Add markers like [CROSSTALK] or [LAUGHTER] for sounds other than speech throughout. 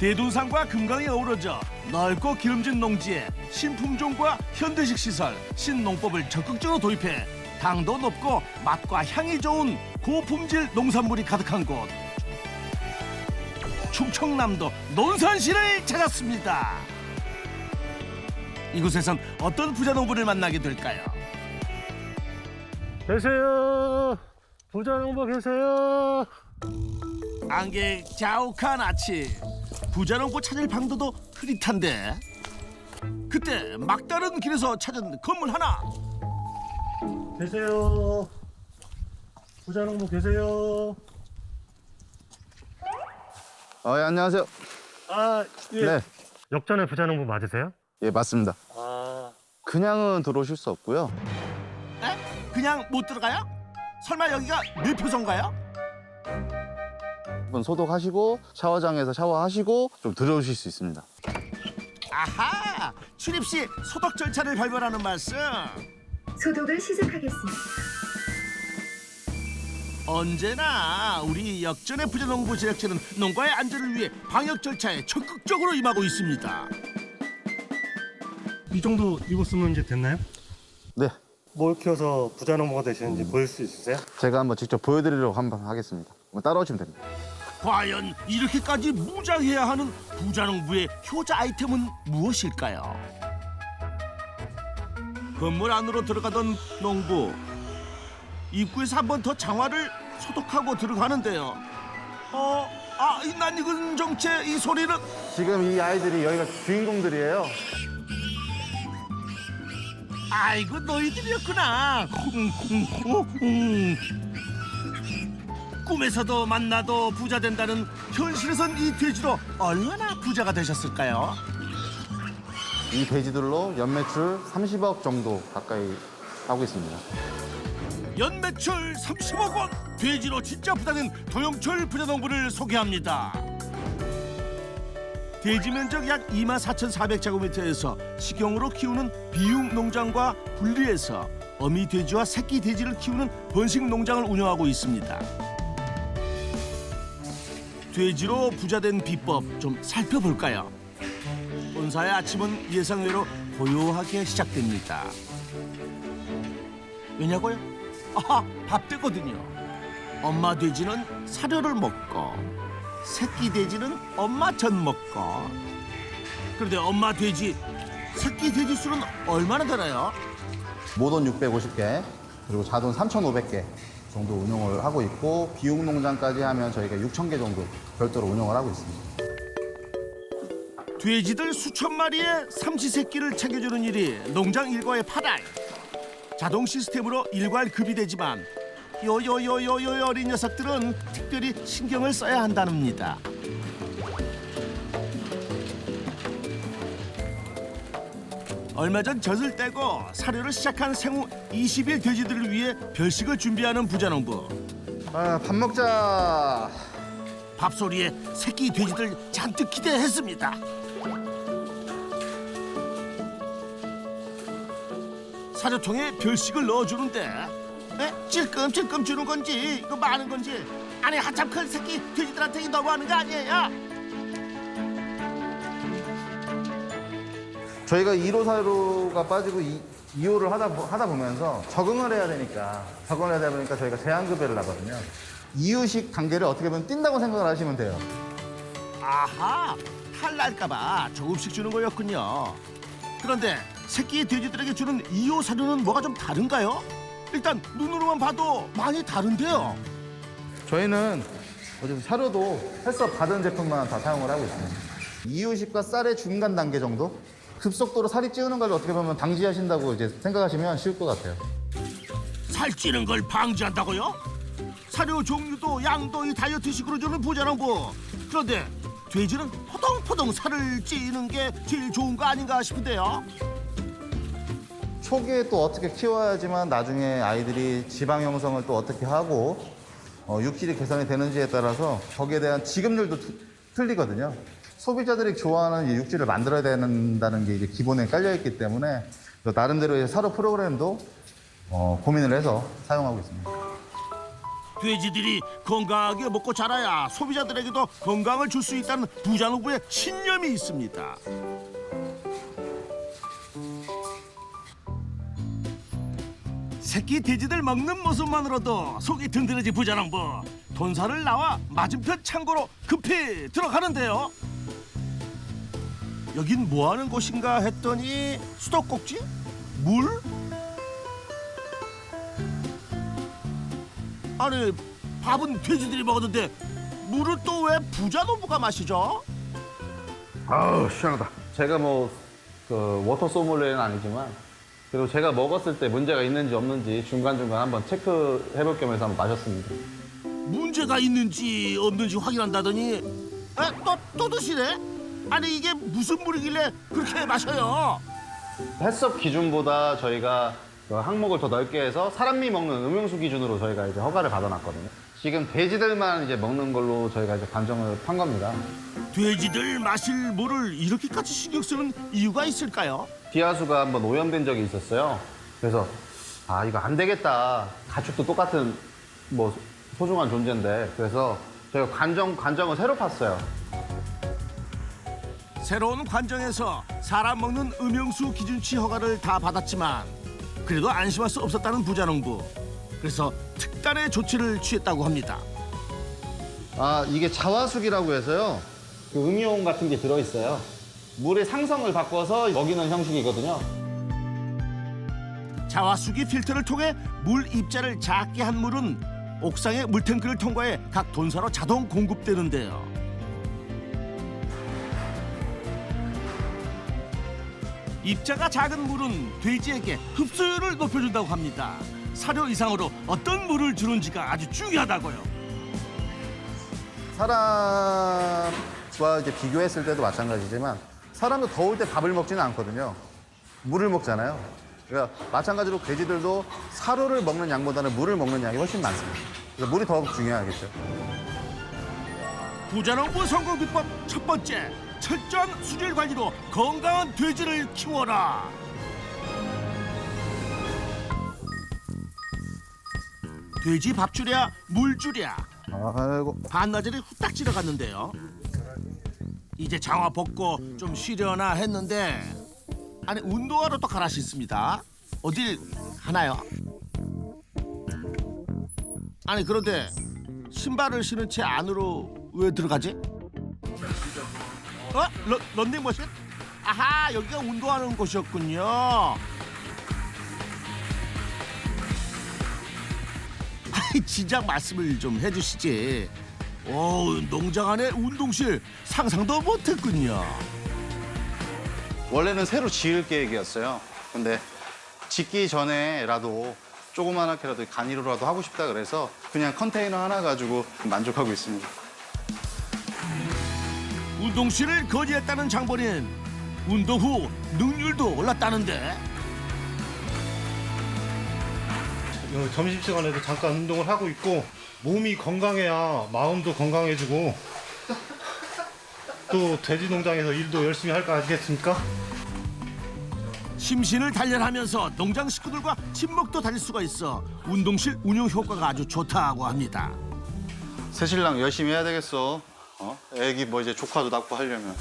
대둔산과 금강이 어우러져 넓고 기름진 농지에 신품종과 현대식 시설, 신농법을 적극적으로 도입해 당도 높고 맛과 향이 좋은 고품질 농산물이 가득한 곳. 충청남도 논산시를 찾았습니다. 이곳에선 어떤 부자 농부를 만나게 될까요? 계세요. 부자 농부 계세요. 안개 자욱한 아침 부자농부 찾을 방도도 흐릿한데 그때 막다른 길에서 찾은 건물 하나 계세요. 부자농부 계세요. 어, 예, 안녕하세요. 아, 예. 네, 역전의 부자농부 맞으세요? 예, 맞습니다. 아, 그냥은 들어오실 수 없고요. 에? 그냥 못 들어가요? 설마 여기가 뇌표소인가요? 한번 소독하시고 샤워장에서 샤워하시고 좀 들어오실 수 있습니다. 아하 출입 시 소독 절차를 발견하는 말씀 소독을 시작하겠습니다. 언제나 우리 역전의 부자농부 제작진은 농가의 안전을 위해 방역 절차에 적극적으로 임하고 있습니다 이 정도 익었으면 이제 됐나요? 네, 뭘 키워서 부자 농부가 되시는지 보일 수 있으세요? 제가 한번 직접 보여드리려고 한번 하겠습니다. 한번 따라오시면 됩니다. 과연 이렇게까지 무장해야 하는 부자농부의 효자 아이템은 무엇일까요? 건물 안으로 들어가던 농부 입구에서 한 번 더 장화를 소독하고 들어가는데요. 어, 아, 이 낯익은 정체 이 소리는 지금 이 아이들이 여기가 주인공들이에요. 아이고 너희들이었구나. 쿵쿵쿵쿵. 꿈에서도 만나도 부자 된다는 현실에선 이 돼지로 얼마나 부자가 되셨을까요? 이 돼지들로 연매출 30억 정도 가까이 하고 있습니다. 연매출 30억 원 돼지로 진짜 부자된 도영철 부자농부를 소개합니다. 돼지 면적 약 2만 4,400제곱미터에서 식용으로 키우는 비육 농장과 분리해서 어미 돼지와 새끼 돼지를 키우는 번식 농장을 운영하고 있습니다. 돼지로 부자된 비법 좀 살펴볼까요? 본사의 아침은 예상외로 고요하게 시작됩니다. 왜냐고요? 아하, 밥 되거든요. 엄마 돼지는 사료를 먹고 새끼 돼지는 엄마 전 먹고 그런데 엄마 돼지 새끼 돼지 수는 얼마나 되나요? 모돈 650개, 그리고 자돈 3,500개 정도 운영을 하고 있고 비육 농장까지 하면 저희가 6,000개 정도 별도로 운영을 하고 있습니다. 돼지들 수천 마리의 삼시 새끼를 챙겨주는 일이 농장 일과의 파달. 자동 시스템으로 일괄 급이 되지만 요요요요요 어린 녀석들은 특별히 신경을 써야 한다는니다. 얼마 전 젖을 떼고 사료를 시작한 생후 20일 돼지들을 위해 별식을 준비하는 부자농부. 아, 밥 먹자. 밥소리에 새끼 돼지들 잔뜩 기대했습니다. 사료통에 별식을 넣어주는데 에? 찔끔찔끔 주는 건지 이거 많은 건지 아니 한참 큰 새끼 돼지들한테 너무하는 거 아니에요? 저희가 1호 사료가 빠지고 2, 2호를 하다, 보- 하다 보면서 적응을 해야 되니까 적응을 해야 보니까 저희가 제한급여를 나거든요. 이유식 단계를 어떻게 보면 뛴다고 생각을 하시면 돼요. 아하 탈날까봐 조금씩 주는 거였군요. 그런데 새끼 돼지들에게 주는 2호 사료는 뭐가 좀 다른가요? 일단 눈으로만 봐도 많이 다른데요. 저희는 어쨌든 사료도 햇섭 받은 제품만 다 사용을 하고 있습니다. 이유식과 쌀의 중간 단계 정도? 급속도로 살이 찌우는 걸 어떻게 보면 방지하신다고 이제 생각하시면 쉬울 것 같아요. 살찌는 걸 방지한다고요? 사료 종류도 양도 이 다이어트식으로 주는 부자농부 그런데 돼지는 포동포동 살을 찌는 게 제일 좋은 거 아닌가 싶은데요 초기에 또 어떻게 키워야지만 나중에 아이들이 지방 형성을 또 어떻게 하고 어, 육질이 개선이 되는지에 따라서 거기에 대한 지급률도 투- 틀리거든요. 소비자들이 좋아하는 이 육질을 만들어야 된다는 게 이제 기본에 깔려 있기 때문에 또 나름대로 의 사료 프로그램도 어, 고민을 해서 사용하고 있습니다. 돼지들이 건강하게 먹고 자라야 소비자들에게도 건강을 줄 수 있다는 부자농부의 신념이 있습니다. 새끼 돼지들 먹는 모습만으로도 속이 든든해진 부자농부 돈사를 나와 맞은편 창고로 급히 들어가는데요. 여긴 뭐 하는 곳인가 했더니 수도꼭지? 물? 아니 밥은 돼지들이 먹었는데 물을 또 왜 부자 농부가 마시죠? 아우 시원하다. 제가 뭐 그 워터 소믈리에는 아니지만 그리고 제가 먹었을 때 문제가 있는지 없는지 중간 중간 한번 체크해볼 겸해서 한번 마셨습니다. 문제가 있는지 없는지 확인한다더니 에? 또, 또 드시네? 아니 이게 무슨 물이길래 그렇게 마셔요? 햇섭 기준보다 저희가 그 항목을 더 넓게 해서 사람이 먹는 음용수 기준으로 저희가 이제 허가를 받아놨거든요. 지금 돼지들만 이제 먹는 걸로 저희가 이제 관정을 판 겁니다. 돼지들 마실 물을 이렇게까지 신경 쓰는 이유가 있을까요? 비하수가 한번 오염된 적이 있었어요. 그래서 아 이거 안 되겠다. 가축도 똑같은 뭐 소중한 존재인데 그래서 저희가 관정 관정을 새로 팠어요. 새로운 관정에서 사람 먹는 음용수 기준치 허가를 다 받았지만 그래도 안심할 수 없었다는 부자농부 그래서 특단의 조치를 취했다고 합니다 아 이게 자화숙이라고 해서요. 그 음이온 같은 게 들어있어요. 물의 상성을 바꿔서 먹이는 형식이거든요. 자화수기 필터를 통해 물 입자를 작게 한 물은 옥상의 물탱크를 통과해 각 돈사로 자동 공급되는데요 입자가 작은 물은 돼지에게 흡수율을 높여준다고 합니다 사료 이상으로 어떤 물을 주는지가 아주 중요하다고요 사람과 이제 비교했을 때도 마찬가지지만 사람도 더울 때 밥을 먹지는 않거든요. 물을 먹잖아요. 그러니까 마찬가지로 돼지들도 사료를 먹는 양보다는 물을 먹는 양이 훨씬 많습니다. 그래서 물이 더 중요하겠죠. 부자농부 성공 비법 첫 번째 철저한 수질 관리로 건강한 돼지를 키워라. 돼지 밥 주랴 물 주랴 아이고. 반나절이 후딱 지나갔는데요. 이제 장화 벗고 좀 쉬려나 했는데 아니 운동화로 또 갈아 신습니다. 어딜 가나요? 아니 그런데 신발을 신은 채 안으로 왜 들어가지? 어? 러, 런닝머신? 아하 여기가 운동하는 곳이었군요 [LAUGHS] 아이 진작 말씀을 좀 해주시지 오 농장 안에 운동실 상상도 못했군요 원래는 새로 지을 계획이었어요. 근데 짓기 전에라도 조그만하게라도 간이로라도 하고 싶다 그래서 그냥 컨테이너 하나 가지고 만족하고 있습니다. 운동실을 거지했다는 장본인 운동 후 능률도 올랐다는데 어, 점심시간에도 잠깐 운동을 하고 있고 몸이 건강해야 마음도 건강해지고 또 돼지 농장에서 일도 열심히 할거 아니겠습니까? 심신을 단련하면서 농장 식구들과 친목도 다닐 수가 있어 운동실 운영 효과가 아주 좋다고 합니다 새신랑 열심히 해야 되겠어. 어? 애기 뭐 이제 조카도 낳고 하려면.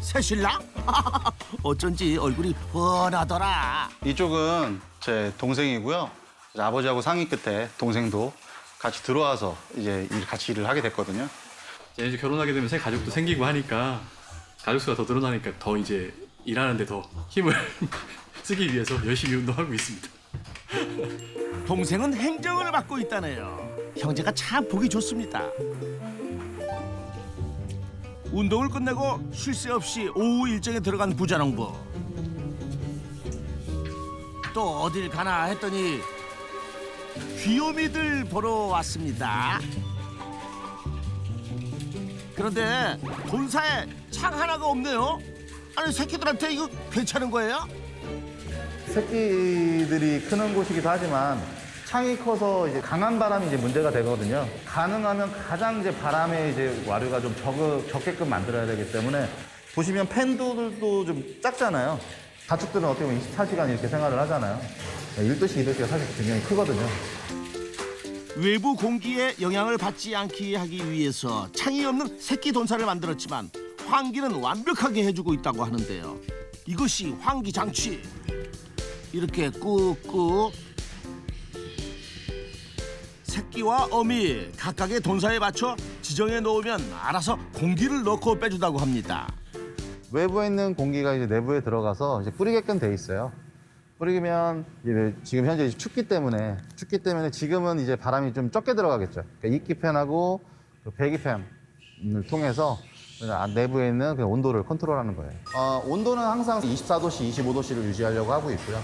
새신랑? [LAUGHS] 어쩐지 얼굴이 훤하더라 이쪽은 제 동생이고요. 이제 아버지하고 상의 끝에 동생도 같이 들어와서 이제 일- 같이 일을 하게 됐거든요. 이제 이제 결혼하게 되면 새 가족도 생기고 하니까 가족 수가 더 늘어나니까 더 이제 일하는데 더 힘을 [LAUGHS] 쓰기 위해서 열심히 운동하고 있습니다. 동생은 행정을 맡고 있다네요. 형제가 참 보기 좋습니다. 운동을 끝내고 쉴 새 없이 오후 일정에 들어간 부자농부. 또 어딜 가나 했더니 귀요미들 보러 왔습니다. 그런데 본사에 창 하나가 없네요. 아니 새끼들한테 이거 괜찮은 거예요? 새끼들이 크는 곳이기도 하지만 창이 커서 이제 강한 바람이 이제 문제가 되거든요. 가능하면 가장 이제 바람의 이제 와류가 좀 적, 적게끔 만들어야 되기 때문에 보시면 팬들도 좀 작잖아요. 가축들은 어떻게 보면 24시간 이렇게 생활을 하잖아요. 1도씩 2도씨가 사실 굉장히 크거든요. 외부 공기에 영향을 받지 않게 하기 위해서 창이 없는 새끼 돈살을 만들었지만 환기는 완벽하게 해주고 있다고 하는데요. 이것이 환기 장치. 이렇게 꾹꾹 새끼와 어미 각각의 돈사에 맞춰 지정해 놓으면 알아서 공기를 넣고 빼주다고 합니다. 외부에 있는 공기가 이제 내부에 들어가서 이제 뿌리게끔 돼 있어요. 뿌리면 이제 지금 현재 이제 춥기 때문에 춥기 때문에 지금은 이제 바람이 좀 적게 들어가겠죠. 그러니까 이끼팬하고 그 배기팬을 통해서 아, 내부에 있는 그 온도를 컨트롤하는 거예요. 어, 온도는 항상 24도씨, 25도씨를 유지하려고 하고 있고요.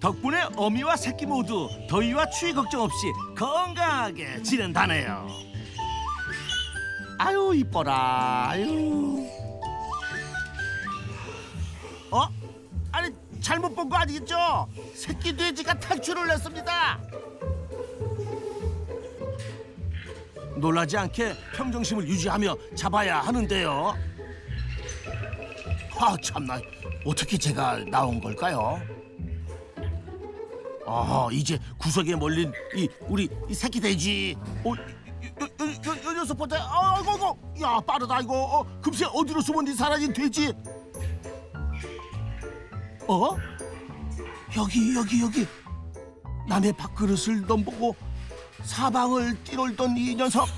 덕분에 어미와 새끼 모두 더위와 추위 걱정 없이 건강하게 지낸다네요. 아유 이뻐라. 아유. 어? 아니 잘못 본 거 아니겠죠? 새끼 돼지가 탈출을 했습니다. 놀라지 않게 평정심을 유지하며 잡아야 하는데요. 아 참나 어떻게 제가 나온 걸까요? 아 이제 구석에 몰린 이 우리 이 새끼 돼지. 어, 어여여여 여, 녀석 보자. 아이고 이고. 야 빠르다 이거. 어, 금세 어디로 숨었니 사라진 돼지. 어? 여기 여기 여기. 남의 밥그릇을 넘보고 사방을 뛰놀던 이 녀석.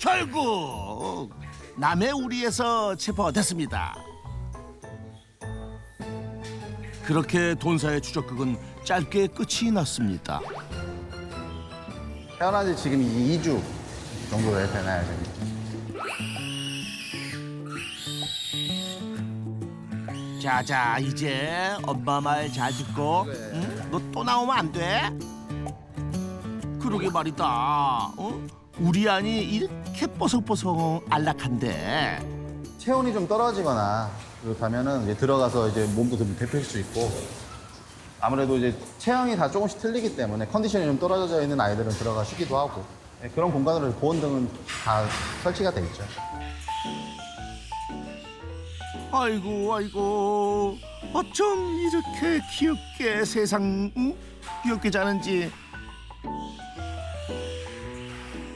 결국 남의 우리에서 체포됐습니다. 그렇게 돈사의 추적극은 짧게 끝이 났습니다. 태어난 지 지금 2주 정도 되나요, 지금? 자자 이제 엄마 말 잘 듣고 응? 너 또 나오면 안 돼? 그러게 말이다 어? 우리 안이 이렇게 뽀송뽀송 안락한데 체온이 좀 떨어지거나 그렇다면은 이제 들어가서 이제 몸도 좀 데필 수 있고 아무래도 이제 체형이 다 조금씩 틀리기 때문에 컨디션이 좀 떨어져 있는 아이들은 들어가 쉬기도 하고 네, 그런 공간으로 보온 등은 다 설치가 돼 있죠. 아이고 아이고 어쩜 이렇게 귀엽게 세상 응? 귀엽게 자는지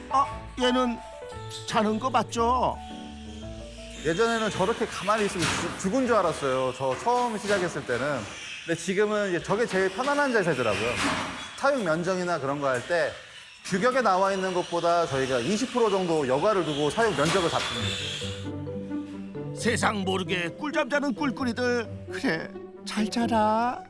아 얘는 자는 거 맞죠? 예전에는 저렇게 가만히 있으면 죽- 죽은 줄 알았어요. 저 처음 시작했을 때는. 근데 지금은 이제 저게 제일 편안한 자세더라고요. 사육 면적이나 그런 거 할 때 규격에 나와 있는 것보다 저희가 20% 정도 여과를 두고 사육 면적을 잡습니다. 세상 모르게 꿀잠 자는 꿀꿀이들 그래 잘 자라